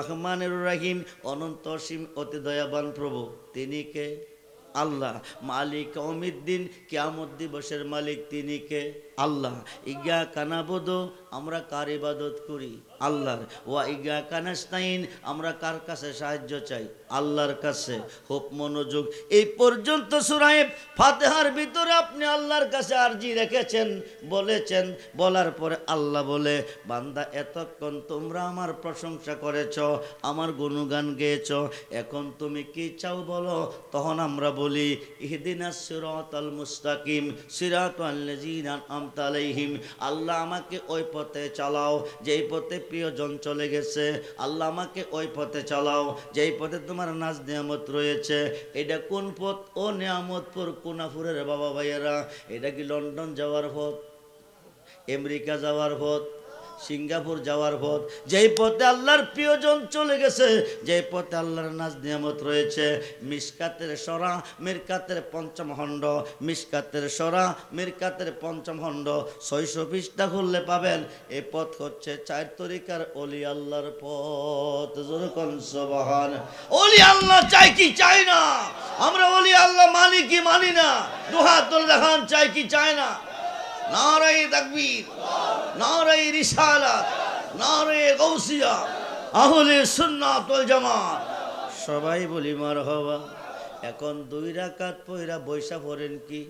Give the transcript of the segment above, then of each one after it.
রহমানের রাহিম, অনন্ত অসীম অতি দয়াবান প্রভু। তিনি কে? আল্লাহ। মালিক অমিদ্দিন, কেয়ামত দিবসের মালিক তিনি কে? আল্লাহ ইজ্ঞা কানাবোদ আমরা কার ইবাদত করি? আল্লাহর। ওয়া ইজ্ঞা কানাস্তাইন আমরা কার কাছে সাহায্য চাই? আল্লাহর কাছে। হোপ মনোযোগ। এই পর্যন্ত সুরাইব ফাতেহার ভিতরে আপনি আল্লাহর কাছে আরজি রেখেছেন, বলেছেন। বলার পরে আল্লাহ বলে, বান্দা, এতক্ষণ তোমরা আমার প্রশংসা করেছ, আমার গুণগান গেয়েছ। এখন তুমি কি চাও বলো? তখন আমরা বলি ইহদিনা সিরাতাল মুস্তাকিম সিরাতাল্লাযিনা আমতা আলাইহিম, আল্লাহ আমাকে ওই পথে চালাও, যেই পথে প্রিয়জন চলে গেছে, আল্লাহ আমাকে ওই পথে চালাও, যেই পথে তোমার নাচ নিয়ামত রয়েছে। এটা কোন পথ? ও নিয়ামতপুর কোনাফুরের বাবা ভাইয়েরা, এটা কি লন্ডন যাওয়ার পথ? আমেরিকা যাওয়ার পথ? সিঙ্গাপুর যাওয়ার পথ। যেই পথে আল্লাহর প্রিয়জন চলে গেছে, যেই পথে আল্লাহর নাজ নিয়ামত রয়েছে, মিসকাতের সরা, মিরকাতের পঞ্চম খণ্ড, মিসকাতের সরা, মিরকাতের পঞ্চম খণ্ড। ছয়শো পৃষ্ঠা খুললে পাবেন এই পথ হচ্ছে চার তরিকার অলি আল্লাহর পথ। সবহান। অলি আল্লাহ চাই কি চাই না? আমরা অলি আল্লাহ মানি কি মানি না? দুহাত তুলে দেখান, চাই কি চাই না? নারাই তাকবীর নারাই রিসালাত নারাই গৌসিয়া আহলে সুন্নাত ওয়াল জামাত। সবাই বলি, মারহাবা, এখন দুই রাকাত পয়রা বৈশা পড়েন কি?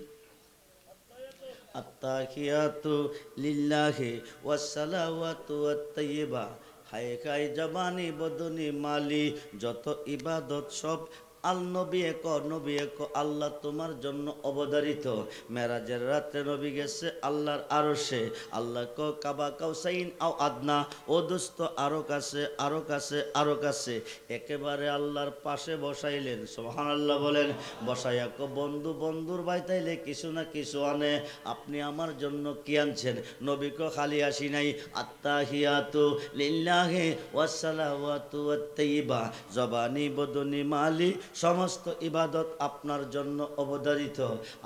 আত্তাহিয়াতু লিল্লাহি ওয়াসসালাওয়াতু ওয়াত-তাইয়্যিবা হায় খাই জবানি বদনি মালি, যত ইবাদত সব আল নবী এক নবী এক, আল্লাহ তোমার জন্য অবধারিত। মেরাজের রাত্রে নবী গেছে আল্লাহর আরশে। আল্লাহ ক কাবা কাউসাইন আও আদনা। ও দোস্ত, আরও কাছে আরও কাছে আরও কাছে। একেবারে আল্লাহর পাশে বসাইলেন। সোহান আল্লাহ বলেন, বসাইয়া ক বন্ধু, বন্ধুর বাইতাইলে কিছু না কিছু আনে। আপনি আমার জন্য কি আনছেন? নবীক খালি আসি নাই। আত্মাহিয়াতু লিল্লাহে ওয়াসসালাওয়াতু ওয়াত-তাইয়্যিবা জবানি বদনি মালি সমস্ত ইবাদত আপনার জন্য অবধারিত।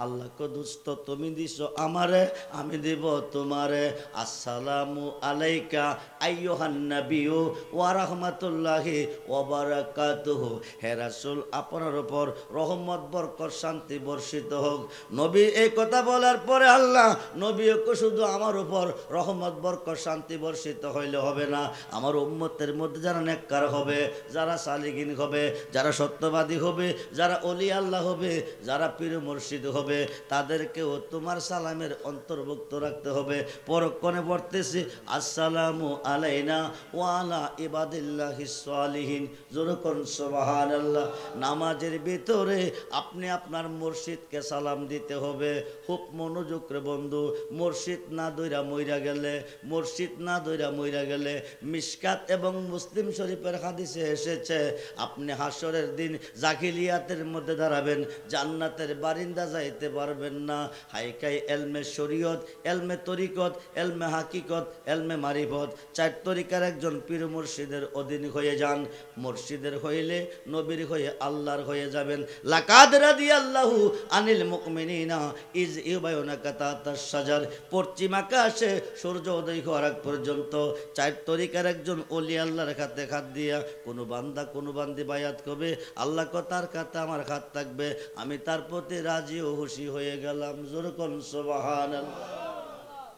আল্লাহ দুস্থ তুমি দিছ আমারে, আমি দিব তোমারে। আসসালামু আলাইকা আইয়ুহান নাবিয়্যু ওয়া রাহমাতুল্লাহি ওয়া বারাকাতুহু। হে রাসূল, আপনার উপর রহমত, বরকত, শান্তি বর্ষিত হোক। নবী, এই কথা বলার পরে আল্লাহ নবীকে শুধু আমার উপর রহমত, বরকত, শান্তি বর্ষিত হইলে হবে না। আমার উম্মতের মধ্যে যারা নেককার হবে, যারা সালিগিন হবে, যারা সত্যবাদী হবে, যারা অলি আল্লাহ হবে, যারা পীর মুর্শিদ হবে, তাদেরকেও তোমার সালামের অন্তর্ভুক্ত রাখতে হবে। পরক্ষণে পড়তেছি আসসালামু আলাইনা ওয়ালা ইবাদিল্লাহ সালিহিন। জোরকন সুবাহান আল্লাহ নামাজের ভিতরে আপনি আপনার মুর্শিদকে সালাম দিতে হবে। খুব মনোযোগ রে বন্ধু, মুর্শিদ না দইরা মইরা গেলে, মুর্শিদ না দইরা মইরা গেলে মিসকাত এবং মুসলিম শরীফের হাদিসে এসেছে, আপনি হাসরের দিন জাকিলিয়াতের মধ্যে দাঁড়াবেন, জান্নাতের বারিন্দা যাইতে পারবেন না। হাইকাই এলমে শরীয়ত, এলমে তরিকত, এলমে হাকিকত, এলমে মারিফত। চার তরিকার একজন পীর মুর্শিদের অধীন হয়ে যান। মুর্শিদের হইলে নবীর হয়ে আল্লাহর হয়ে যাবেন। লাকাদ রাদি আল্লাহু আনিল মুকমিনিনা ইজ ইউবায়ুনা কাতাতাস সাজার পশ্চিম আকাশে সূর্য উদয় হওয়ার আগ পর্যন্ত চার তরিকার একজন অলি আল্লাহর খাতে খাত দিয়া, কোনো বান্দা কোনো বান্দি বায়াত করবে, আল্লাহ তার কাতে আমার হাত থাকবে। আমি তার প্রতি রাজি ও হুশি হয়ে গেলাম। জোরকন সোবাহান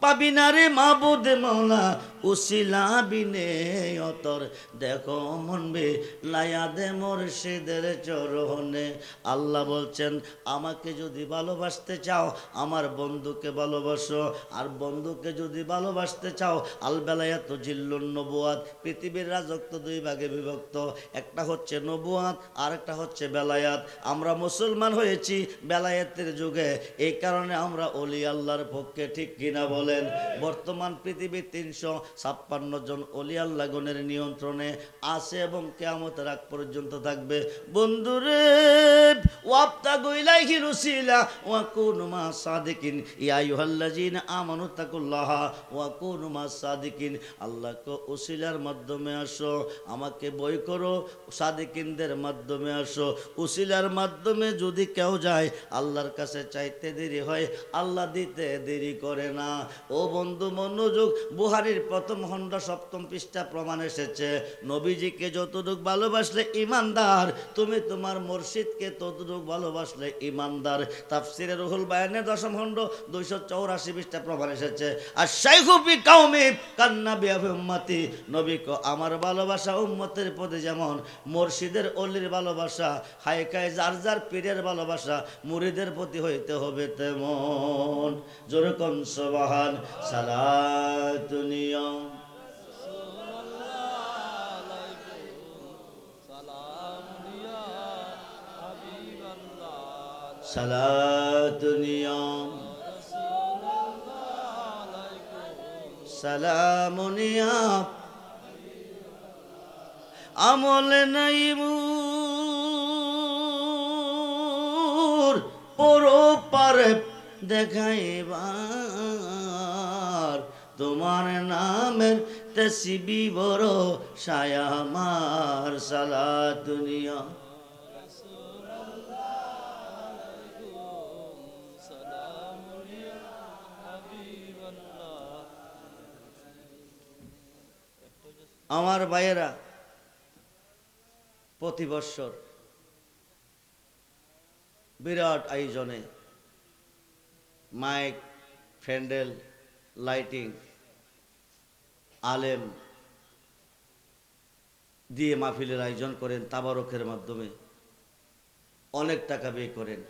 পাবি না রে মাবুদ মৌলা, উসিলা বিনে অতর। দেখো মনবে লায়াদে মোরশেদের চরণে। আল্লাহ বলছেন, আমাকে যদি ভালোবাসতে চাও, আমার বন্ধুকে ভালোবাসো। আর বন্ধুকে যদি ভালোবাসতে চাও আল বেলায়াত জিল্লুন নবুয়াত, পৃথিবীর রাজত্ব দুই ভাগে বিভক্ত। একটা হচ্ছে নবুয়াত আর একটা হচ্ছে বেলায়াত। আমরা মুসলমান হয়েছি বেলায়াতের যুগে, এই কারণে আমরা অলি আল্লাহর পক্ষে ঠিক কিনা বলেন, বর্তমান পৃথিবীর তিনশো ছাপ্পান্ন জন অলি আল্লাহ গণের নিয়ন্ত্রণে আছে এবং কেয়ামতের আগ পর্যন্ত থাকবে। বন্ধুরে ওয়াপ্তা গইলাইহি রুসিলা ওয়া কুনু মা সাদিকিন, ইয়া ওয়া কুনু মা সাদিকিন। উসিলার মাধ্যমে আসো, আমাকে বই করো, সাদিকিনদের মাধ্যমে আসো। উসিলার মাধ্যমে যদি কেউ যায়, আল্লাহর কাছে চাইতে দেরি হয়, আল্লাহ দিতে দেরি করে না। ও বন্ধু মনোযোগ, বুহারির প্রথম খণ্ড সপ্তম পৃষ্ঠা প্রমাণ এসেছে। নবীজিকে যতটুক ভালোবাসলে ইমানদার, তুমি তোমার মসজিদকে ততটুক ভালোবাসলে ইমানদার। তাফসিরে রুহুল বায়ানের দশম খণ্ড দুইশো চৌরাশি পৃষ্ঠা প্রমাণ এসেছে। আর শাইখুফি কাউমি কান্না বিয়াফি উম্মতি। নবী আমার ভালোবাসা উম্মতের প্রতি যেমন, মুর্শিদের অলির ভালোবাসা, হাইকায় যার যার পীরের ভালোবাসা, মুরিদের প্রতি হইতে হবে তেমন। যেরকম সবাহান সালাতুনিয়ম সালাতুনিয়ম সালামুনিয়ম আমল নাই মুর পরো পারে দেখাইবার। তোমার নামের তসবি বড় সায়ামার সালা দুনিয়া আমার ভাইয়েরা, প্রতি বৎসর বিরাট আয়োজনে মাইক, ফ্যান্ডেল, লাইটিং, আলেম দিয়ে মাহফিলের আয়োজন করেন, তাবারকের মাধ্যমে অনেক টাকা ব্যয় করেন।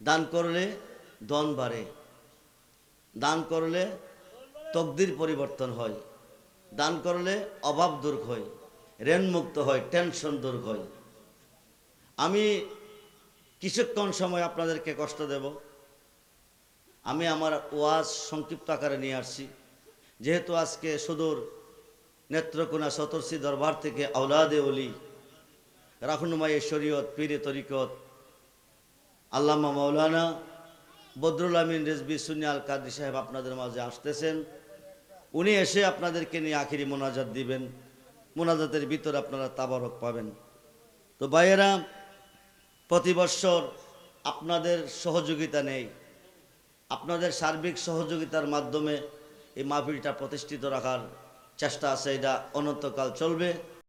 দান করলে দন বাড়ে, দান করলে তকদির পরিবর্তন হয়। দান করলে অভাব দূর হয় ঋণমুক্ত হয় টেনশন দূর হয়। আমি কিছুক্ষণ সময় আপনাদেরকে কষ্ট দেব। আমি আমার ওয়াজ সংক্ষিপ্ত আকারে নিয়ে আসছি। যেহেতু আজকে সুদূর নেত্রকোনা সতর্সি দরবার থেকে আউলাদে অলি রাখনুমাই শরীয়ত পীরে তরিকত, আল্লামা মাওলানা বদরুল আমিন রেজবি সুনিয়াল কাদি সাহেব আপনাদের মাঝে আসতেছেন। উনি এসে আপনাদেরকে নিয়ে আখিরি মোনাজাত দিবেন। মোনাজাতের ভিতর আপনারা তাবারক পাবেন। তো ভাইয়েরা, প্রতি বৎসর আপনাদের সহযোগিতা নেই। আপনাদের সার্বিক সহযোগিতার মাধ্যমে এই মাহফিলটা প্রতিষ্ঠিত রাখার চেষ্টা আছে। এটা অনন্তকাল চলবে।